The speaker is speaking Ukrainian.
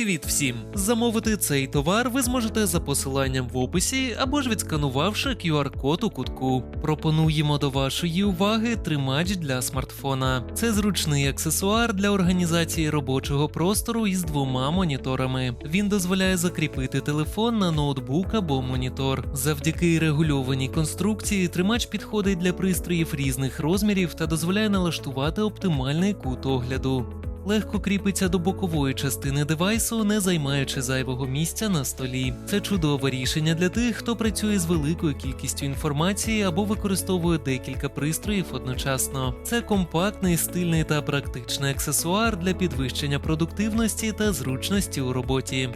Привіт всім! Замовити цей товар ви зможете за посиланням в описі або ж відсканувавши QR-код у кутку. Пропонуємо до вашої уваги тримач для смартфона. Це зручний аксесуар для організації робочого простору із двома моніторами. Він дозволяє закріпити телефон на ноутбук або монітор. Завдяки регульованій конструкції тримач підходить для пристроїв різних розмірів та дозволяє налаштувати оптимальний кут огляду. Легко кріпиться до бокової частини девайсу, не займаючи зайвого місця на столі. Це чудове рішення для тих, хто працює з великою кількістю інформації або використовує декілька пристроїв одночасно. Це компактний, стильний та практичний аксесуар для підвищення продуктивності та зручності у роботі.